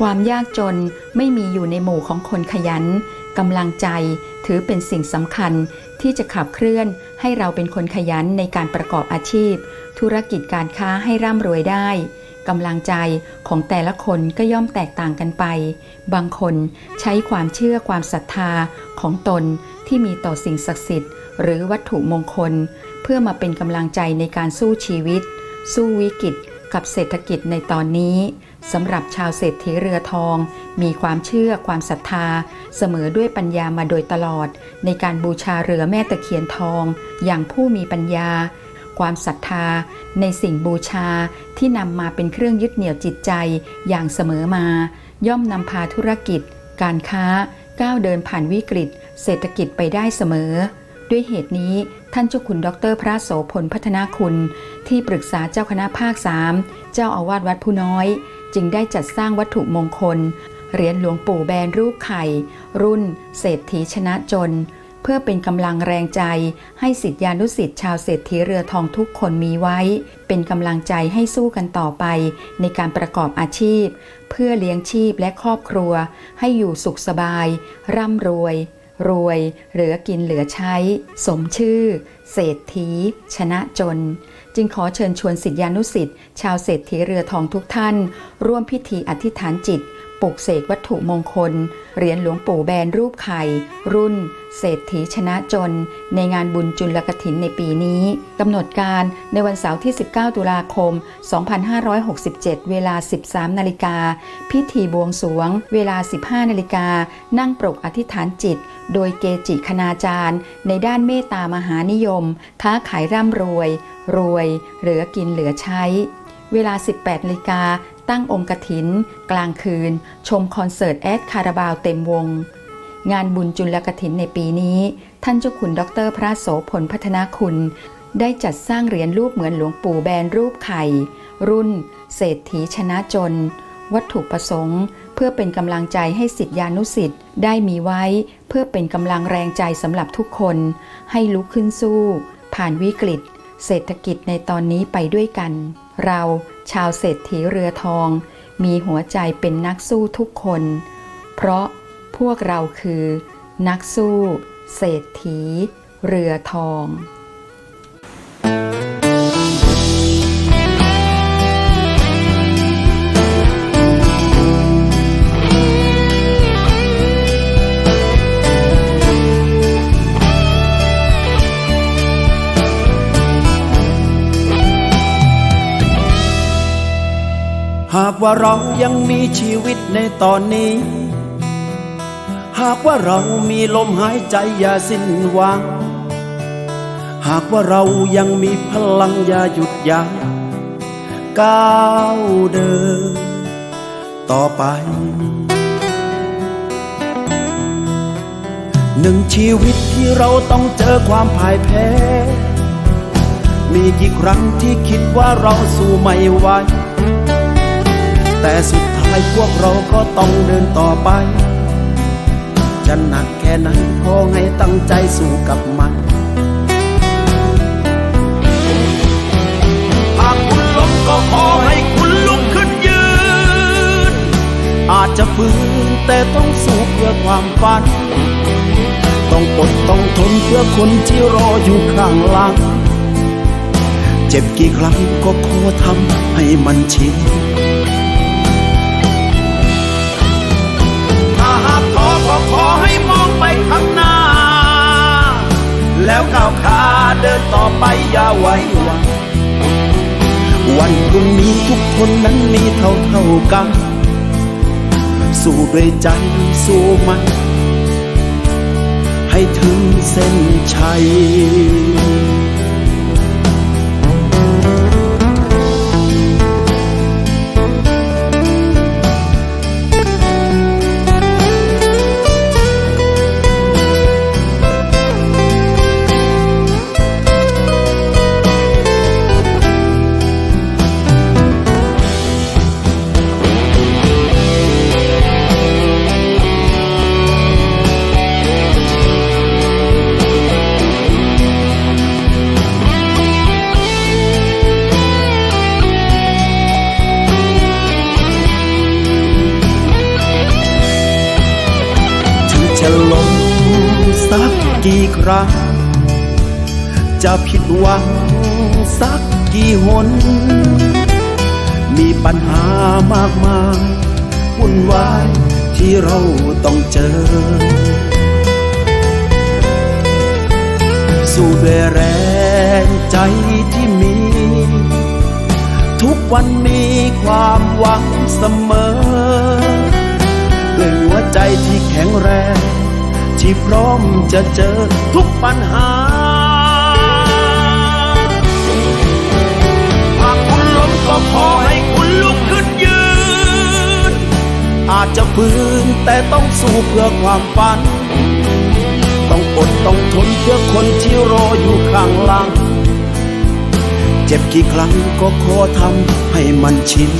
ความยากจนไม่มีอยู่ในหมู่ของคนขยันกำลังใจถือเป็นสิ่งสำคัญที่จะขับเคลื่อนให้เราเป็นคนขยันในการประกอบอาชีพ ธุรกิจการค้าให้ร่ำรวยได้กำลังใจของแต่ละคนก็ย่อมแตกต่างกันไป บางคนใช้ความเชื่อความศรัทธาของตนที่มีต่อสิ่งศักดิ์สิทธิ์ หรือวัตถุมงคล เพื่อมาเป็นกำลังใจในการสู้ชีวิต สู้วิกฤต กับเศรษฐกิจในตอนนี้สำหรับชาวเศรษฐีเรือทอง มีความเชื่อความศรัทธา เสมอด้วยปัญญามาโดยตลอด ในการบูชาเรือแม่ตะเคียนทอง อย่างผู้มีปัญญา ความศรัทธา ในสิ่งบูชาที่นำมาเป็นเครื่องยึดเหนี่ยวจิตใจอย่างเสมอมา ย่อมนำพาธุรกิจ การค้าก้าวเดินผ่านวิกฤต เศรษฐกิจไปได้เสมอ ด้วยเหตุนี้ท่านเจ้าคุณดรพระโสพลพัฒนาคุณ ที่ปรึกษาเจ้าคณะภาคสามเจ้าอาวาสวัดผู้น้อย จึงได้จัดสร้างวัตถุมงคล เหรียญหลวงปู่แบนรูปไข่ รุ่น เศรษฐีชนะจน เพื่อเป็นกำลังแรงใจ ให้สิทธิานุสิทธิ์ชาวเศรษฐีเรือทองทุกคนมีไว้ เป็นกำลังใจให้สู้กันต่อไป ในการประกอบอาชีพ เพื่อเลี้ยงชีพและครอบครัว ให้อยู่สุขสบาย ร่ำรวย รวย เหลือกินเหลือใช้ สมชื่อ เศรษฐี ชนะจน จึงขอเชิญชวนสิทธิานุสิทธิ์ชาวเศรษฐีเรือทองทุกท่าน ร่วมพิธีอธิษฐานจิตปลุกเสกวัตถุมงคล เหรียญหลวงปู่แบนรูปไข่ รุ่น เศรษฐีชนะจน ในงานบุญจุลกถินในปีนี้กำหนดการในวันเสาร์ที่ 19 ตุลาคม 2567 เวลา 13 นาฬิกา พิธีบวงสวง เวลา 15 นาฬิกา นั่งปรกอธิษฐานจิต โดยเกจิคณาจารย์ ในด้านเมตตามหานิยม ค้าขายร่ำรวย รวย เหลือกินเหลือใช้ เวลา 18 นาฬิกา ตั้งองค์กถิน กลางคืน ชมคอนเสิร์ตแอดคาราบาวเต็มวง งานบุญจุลกถินในปีนี้ ท่านเจ้าคุณดรพระโสพลพัฒนาคุณ ได้จัดสร้างเหรียญรูปเหมือนหลวงปู่แบนรูปไข่ รุ่น เศรษฐีชนะจน วัตถุประสงค์ เพื่อเป็นกำลังใจให้สิทธิานุสิทธิ์ได้มีไว้ เพื่อเป็นกำลังแรงใจสำหรับทุกคน ให้ลุกขึ้นสู้ ผ่านวิกฤต เศรษฐกิจในตอนนี้ไปด้วยกัน เราชาวเศรษฐีเรือทอง มีหัวใจเป็นนักสู้ทุกคน เพราะ พวกเราคือ นักสู้ เศรษฐี เรือทองหากว่าเรายังมีชีวิตในตอนนี้ หากว่าเรามีลมหายใจอย่าสิ้นหวัง หากว่าเรายังมีพลังอย่าหยุดยัง้งก้าวเดินต่อไป หนึ่งชีวิตที่เราต้องเจอความพ่ายแพ้ มีกี่ครั้งที่คิดว่าเราสู้ไม่ไหวแต่สุดท้ายพวกเราก็ต้องเดินต่อไป ค่ไหนขอให้ตั้งใจสู้กับมันหากคุณล้มก็ขอให้คุณลุกขึ้นยืน อาจจะฝืนแต่ต้องสู้เพื่อความฝัน ต้องอดต้องทนเพื่อคนที่รออยู่ข้างหลัง เจ็บกี่ครั้งก็ขอทำให้มันชิน เดินต่อไปอย่าไว้วังวันพรุ่งนี้ทุกคนนั้นมีเท่าเท่ากัน สู้ด้วยใจสู้มัน ให้ถึงเส้นชัย จะล้มสักกี่ครั้ง จะผิดหวังสักกี่หน มีปัญหามากมายวุ่นวายที่เราต้องเจอ สู้ด้วยแรงใจที่มี ทุกวันมีความหวังเสมอ ใจที่แข็งแรง ที่พร้อมจะเจอทุกปัญหาหากคุณล้มก็ขอให้คุณลุกขึ้นยืน อาจจะฟื้นแต่ต้องสู้เพื่อความฝัน ต้องอดต้องทนเพื่อคนที่รออยู่ข้างหลัง เจ็บกี่ครั้งก็ขอทำให้มันชิน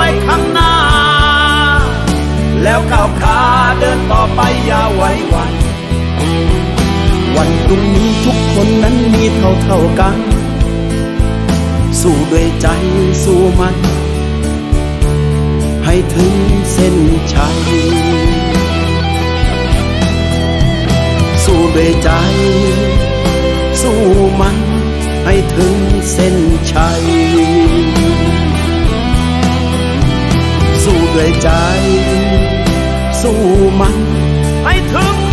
ไปข้างหน้า แล้วก้าวขาเดินต่อไปอย่าไว้วัน วันพรุ่งนี้ทุกคนนั้นมีเท่าเท่ากัน สู้ด้วยใจสู้มัน ให้ถึงเส้นชัย สู้ด้วยใจ สู้มันให้ถึงเส้น สู้ด้วยใจ สู้มันให้ถึง